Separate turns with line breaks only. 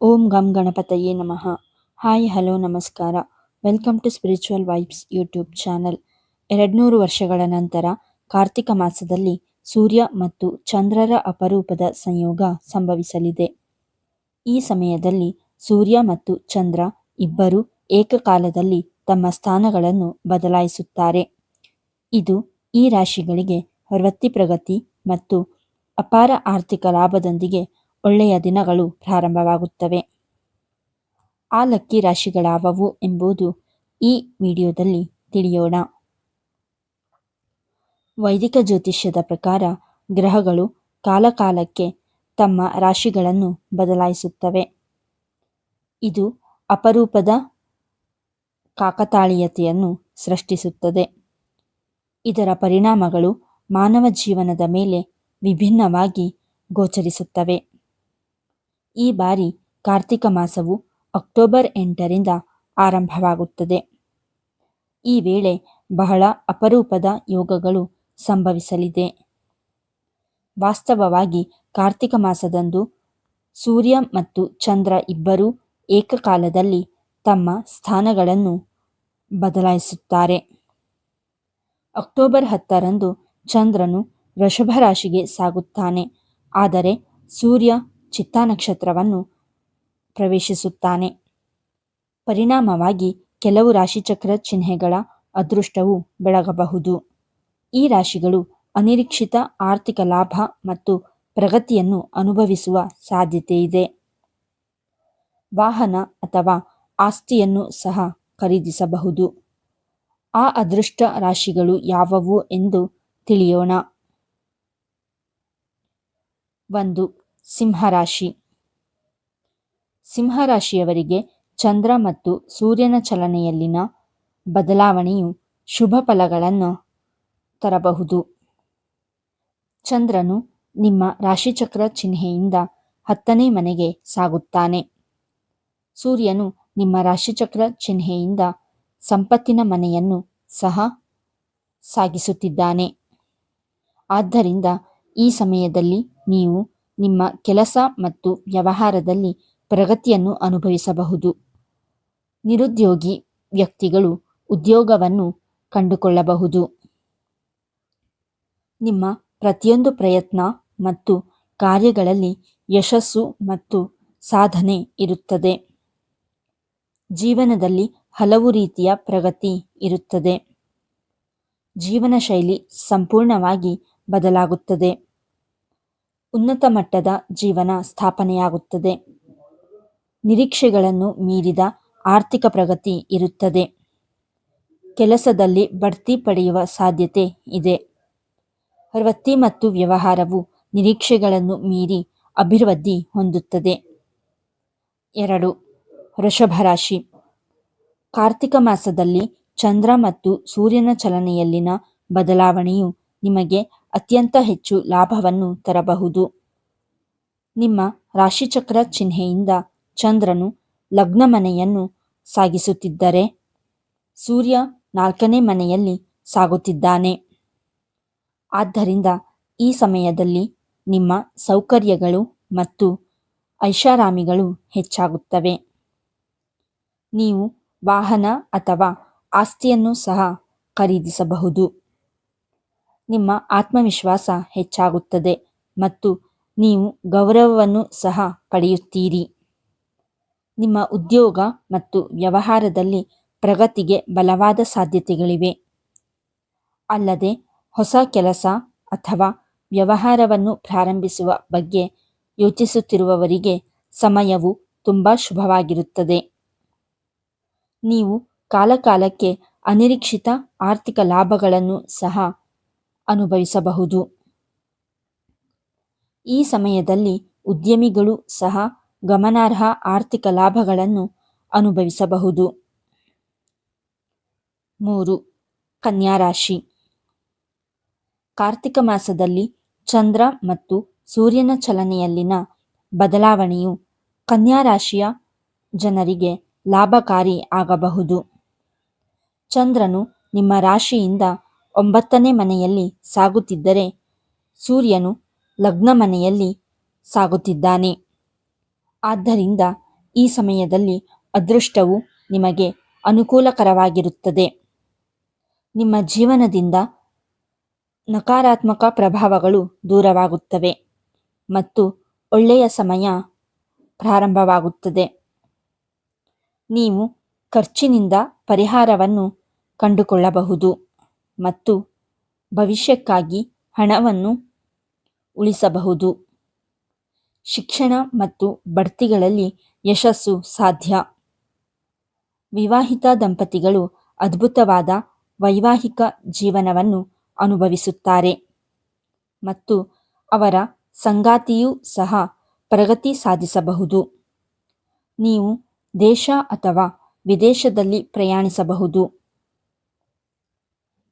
ಓಂ ಗಂ ಗಣಪತಯೇ ನಮಃ. ಹಾಯ್, ಹಲೋ, ನಮಸ್ಕಾರ. Welcome to spiritual vibes YouTube channel. ಎರಡ್ನೂರು ವರ್ಷಗಳ ನಂತರ ಕಾರ್ತಿಕ ಮಾಸದಲ್ಲಿ ಸೂರ್ಯ ಮತ್ತು ಚಂದ್ರರ ಅಪರೂಪದ ಸಂಯೋಗ ಸಂಭವಿಸಲಿದೆ. ಈ ಸಮಯದಲ್ಲಿ ಸೂರ್ಯ ಮತ್ತು ಚಂದ್ರ ಇಬ್ಬರು ಏಕಕಾಲದಲ್ಲಿ ತಮ್ಮ ಸ್ಥಾನಗಳನ್ನು ಬದಲಾಯಿಸುತ್ತಾರೆ. ಇದು ಈ ರಾಶಿಗಳಿಗೆ ಪ್ರಗತಿ ಮತ್ತು ಅಪಾರ ಆರ್ಥಿಕ ಲಾಭದೊಂದಿಗೆ ಒಳ್ಳೆಯ ದಿನಗಳು ಪ್ರಾರಂಭವಾಗುತ್ತವೆ. ಆ ಲಕ್ಕಿ ರಾಶಿಗಳಾವವು ಎಂಬುದು ಈ ವಿಡಿಯೋದಲ್ಲಿ ತಿಳಿಯೋಣ. ವೈದಿಕ ಜ್ಯೋತಿಷ್ಯದ ಪ್ರಕಾರ ಗ್ರಹಗಳು ಕಾಲಕಾಲಕ್ಕೆ ತಮ್ಮ ರಾಶಿಗಳನ್ನು ಬದಲಾಯಿಸುತ್ತವೆ. ಇದು ಅಪರೂಪದ ಕಾಕತಾಳೀಯತೆಯನ್ನು ಸೃಷ್ಟಿಸುತ್ತದೆ. ಇದರ ಪರಿಣಾಮಗಳು ಮಾನವ ಜೀವನದ ಮೇಲೆ ವಿಭಿನ್ನವಾಗಿ ಗೋಚರಿಸುತ್ತವೆ. ಈ ಬಾರಿ ಕಾರ್ತಿಕ ಮಾಸವು ಅಕ್ಟೋಬರ್ ಎಂಟರಿಂದ ಆರಂಭವಾಗುತ್ತದೆ. ಈ ವೇಳೆ ಬಹಳ ಅಪರೂಪದ ಯೋಗಗಳು ಸಂಭವಿಸಲಿದೆ. ವಾಸ್ತವವಾಗಿ ಕಾರ್ತಿಕ ಮಾಸದಂದು ಸೂರ್ಯ ಮತ್ತು ಚಂದ್ರ ಇಬ್ಬರೂ ಏಕಕಾಲದಲ್ಲಿ ತಮ್ಮ ಸ್ಥಾನಗಳನ್ನು ಬದಲಾಯಿಸುತ್ತಾರೆ. ಅಕ್ಟೋಬರ್ ಹತ್ತರಂದು ಚಂದ್ರನು ವೃಷಭ ರಾಶಿಗೆ ಸಾಗುತ್ತಾನೆ. ಆದರೆ ಸೂರ್ಯ ಚಿತ್ತಾ ನಕ್ಷತ್ರವನ್ನು ಪ್ರವೇಶಿಸುತ್ತಾನೆ. ಪರಿಣಾಮವಾಗಿ ಕೆಲವು ರಾಶಿಚಕ್ರ ಚಿಹ್ನೆಗಳ ಅದೃಷ್ಟವು ಬೆಳಗಬಹುದು. ಈ ರಾಶಿಗಳು ಅನಿರೀಕ್ಷಿತ ಆರ್ಥಿಕ ಲಾಭ ಮತ್ತು ಪ್ರಗತಿಯನ್ನು ಅನುಭವಿಸುವ ಸಾಧ್ಯತೆ ಇದೆ. ವಾಹನ ಅಥವಾ ಆಸ್ತಿಯನ್ನು ಸಹ ಖರೀದಿಸಬಹುದು. ಆ ಅದೃಷ್ಟ ರಾಶಿಗಳು ಯಾವುವು ಎಂದು ತಿಳಿಯೋಣ. ಒಂದು ಸಿಂಹರಾಶಿ. ಸಿಂಹರಾಶಿಯವರಿಗೆ ಚಂದ್ರ ಮತ್ತು ಸೂರ್ಯನ ಚಲನೆಯಲ್ಲಿನ ಬದಲಾವಣೆಯು ಶುಭ ಫಲಗಳನ್ನು ತರಬಹುದು. ಚಂದ್ರನು ನಿಮ್ಮ ರಾಶಿಚಕ್ರ ಚಿಹ್ನೆಯಿಂದ ಹತ್ತನೇ ಮನೆಗೆ ಸಾಗುತ್ತಾನೆ. ಸೂರ್ಯನು ನಿಮ್ಮ ರಾಶಿಚಕ್ರ ಚಿಹ್ನೆಯಿಂದ ಸಂಪತ್ತಿನ ಮನೆಯನ್ನು ಸಹ ಸಾಗಿಸುತ್ತಿದ್ದಾನೆ. ಆದ್ದರಿಂದ ಈ ಸಮಯದಲ್ಲಿ ನೀವು ನಿಮ್ಮ ಕೆಲಸ ಮತ್ತು ವ್ಯವಹಾರದಲ್ಲಿ ಪ್ರಗತಿಯನ್ನು ಅನುಭವಿಸಬಹುದು. ನಿರುದ್ಯೋಗಿ ವ್ಯಕ್ತಿಗಳು ಉದ್ಯೋಗವನ್ನು ಕಂಡುಕೊಳ್ಳಬಹುದು. ನಿಮ್ಮ ಪ್ರತಿಯೊಂದು ಪ್ರಯತ್ನ ಮತ್ತು ಕಾರ್ಯಗಳಲ್ಲಿ ಯಶಸ್ಸು ಮತ್ತು ಸಾಧನೆ ಇರುತ್ತದೆ. ಜೀವನದಲ್ಲಿ ಹಲವು ರೀತಿಯ ಪ್ರಗತಿ ಇರುತ್ತದೆ. ಜೀವನ ಶೈಲಿ ಸಂಪೂರ್ಣವಾಗಿ ಬದಲಾಗುತ್ತದೆ. ಉನ್ನತ ಮಟ್ಟದ ಜೀವನ ಸ್ಥಾಪನೆಯಾಗುತ್ತದೆ. ನಿರೀಕ್ಷೆಗಳನ್ನು ಮೀರಿದ ಆರ್ಥಿಕ ಪ್ರಗತಿ ಇರುತ್ತದೆ. ಕೆಲಸದಲ್ಲಿ ಬಡ್ತಿ ಪಡೆಯುವ ಸಾಧ್ಯತೆ ಇದೆ. ಪ್ರವೃತ್ತಿ ಮತ್ತು ವ್ಯವಹಾರವು ನಿರೀಕ್ಷೆಗಳನ್ನು ಮೀರಿ ಅಭಿವೃದ್ಧಿ ಹೊಂದುತ್ತದೆ. ಎರಡು. ವೃಷಭ ರಾಶಿ. ಕಾರ್ತಿಕ ಮಾಸದಲ್ಲಿ ಚಂದ್ರ ಮತ್ತು ಸೂರ್ಯನ ಚಲನೆಯಲ್ಲಿನ ಬದಲಾವಣೆಯು ನಿಮಗೆ ಅತ್ಯಂತ ಹೆಚ್ಚು ಲಾಭವನ್ನು ತರಬಹುದು. ನಿಮ್ಮ ರಾಶಿಚಕ್ರ ಚಿಹ್ನೆಯಿಂದ ಚಂದ್ರನು ಲಗ್ನ ಮನೆಯನ್ನು ಸಾಗಿಸುತ್ತಿದ್ದರೆ ಸೂರ್ಯ ನಾಲ್ಕನೇ ಮನೆಯಲ್ಲಿ ಸಾಗುತ್ತಿದ್ದಾನೆ. ಆದ್ದರಿಂದ ಈ ಸಮಯದಲ್ಲಿ ನಿಮ್ಮ ಸೌಕರ್ಯಗಳು ಮತ್ತು ಐಷಾರಾಮಿಗಳು ಹೆಚ್ಚಾಗುತ್ತವೆ. ನೀವು ವಾಹನ ಅಥವಾ ಆಸ್ತಿಯನ್ನು ಸಹ ಖರೀದಿಸಬಹುದು. ನಿಮ್ಮ ಆತ್ಮವಿಶ್ವಾಸ ಹೆಚ್ಚಾಗುತ್ತದೆ ಮತ್ತು ನೀವು ಗೌರವವನ್ನು ಸಹ ಪಡೆಯುತ್ತೀರಿ. ನಿಮ್ಮ ಉದ್ಯೋಗ ಮತ್ತು ವ್ಯವಹಾರದಲ್ಲಿ ಪ್ರಗತಿಗೆ ಬಲವಾದ ಸಾಧ್ಯತೆಗಳಿವೆ. ಅಲ್ಲದೆ ಹೊಸ ಕೆಲಸ ಅಥವಾ ವ್ಯವಹಾರವನ್ನು ಪ್ರಾರಂಭಿಸುವ ಬಗ್ಗೆ ಯೋಚಿಸುತ್ತಿರುವವರಿಗೆ ಸಮಯವು ತುಂಬ ಶುಭವಾಗಿರುತ್ತದೆ. ನೀವು ಕಾಲಕಾಲಕ್ಕೆ ಅನಿರೀಕ್ಷಿತ ಆರ್ಥಿಕ ಲಾಭಗಳನ್ನು ಸಹ ಅನುಭವಿಸಬಹುದು. ಈ ಸಮಯದಲ್ಲಿ ಉದ್ಯಮಿಗಳು ಸಹ ಗಮನಾರ್ಹ ಆರ್ಥಿಕ ಲಾಭಗಳನ್ನು ಅನುಭವಿಸಬಹುದು. ಮೂರು ಕನ್ಯಾರಾಶಿ ಕಾರ್ತಿಕ ಮಾಸದಲ್ಲಿ ಚಂದ್ರ ಮತ್ತು ಸೂರ್ಯನ ಚಲನೆಯಲ್ಲಿನ ಬದಲಾವಣೆಯು ಕನ್ಯಾರಾಶಿಯ ಜನರಿಗೆ ಲಾಭಕಾರಿ ಆಗಬಹುದು. ಚಂದ್ರನು ನಿಮ್ಮ ರಾಶಿಯಿಂದ ಒಂಬತ್ತನೇ ಮನೆಯಲ್ಲಿ ಸಾಗುತ್ತಿದ್ದರೆ ಸೂರ್ಯನು ಲಗ್ನ ಮನೆಯಲ್ಲಿ ಸಾಗುತ್ತಿದ್ದಾನೆ. ಆದ್ದರಿಂದ ಈ ಸಮಯದಲ್ಲಿ ಅದೃಷ್ಟವು ನಿಮಗೆ ಅನುಕೂಲಕರವಾಗಿರುತ್ತದೆ. ನಿಮ್ಮ ಜೀವನದಿಂದ ನಕಾರಾತ್ಮಕ ಪ್ರಭಾವಗಳು ದೂರವಾಗುತ್ತವೆ ಮತ್ತು ಒಳ್ಳೆಯ ಸಮಯ ಪ್ರಾರಂಭವಾಗುತ್ತದೆ. ನೀವು ಖರ್ಚಿನಿಂದ ಪರಿಹಾರವನ್ನು ಕಂಡುಕೊಳ್ಳಬಹುದು. ಮತ್ತು ಭವಿಷ್ಯಕ್ಕಾಗಿ ಹಣವನ್ನು ಉಳಿಸಬಹುದು. ಶಿಕ್ಷಣ ಮತ್ತು ಬಡ್ತಿಗಳಲ್ಲಿ ಯಶಸ್ಸು ಸಾಧ್ಯ. ವಿವಾಹಿತ ದಂಪತಿಗಳು ಅದ್ಭುತವಾದ ವೈವಾಹಿಕ ಜೀವನವನ್ನು ಅನುಭವಿಸುತ್ತಾರೆ ಮತ್ತು ಅವರ ಸಂಗಾತಿಯೂ ಸಹ ಪ್ರಗತಿ ಸಾಧಿಸಬಹುದು. ನೀವು ದೇಶ ಅಥವಾ ವಿದೇಶದಲ್ಲಿ ಪ್ರಯಾಣಿಸಬಹುದು.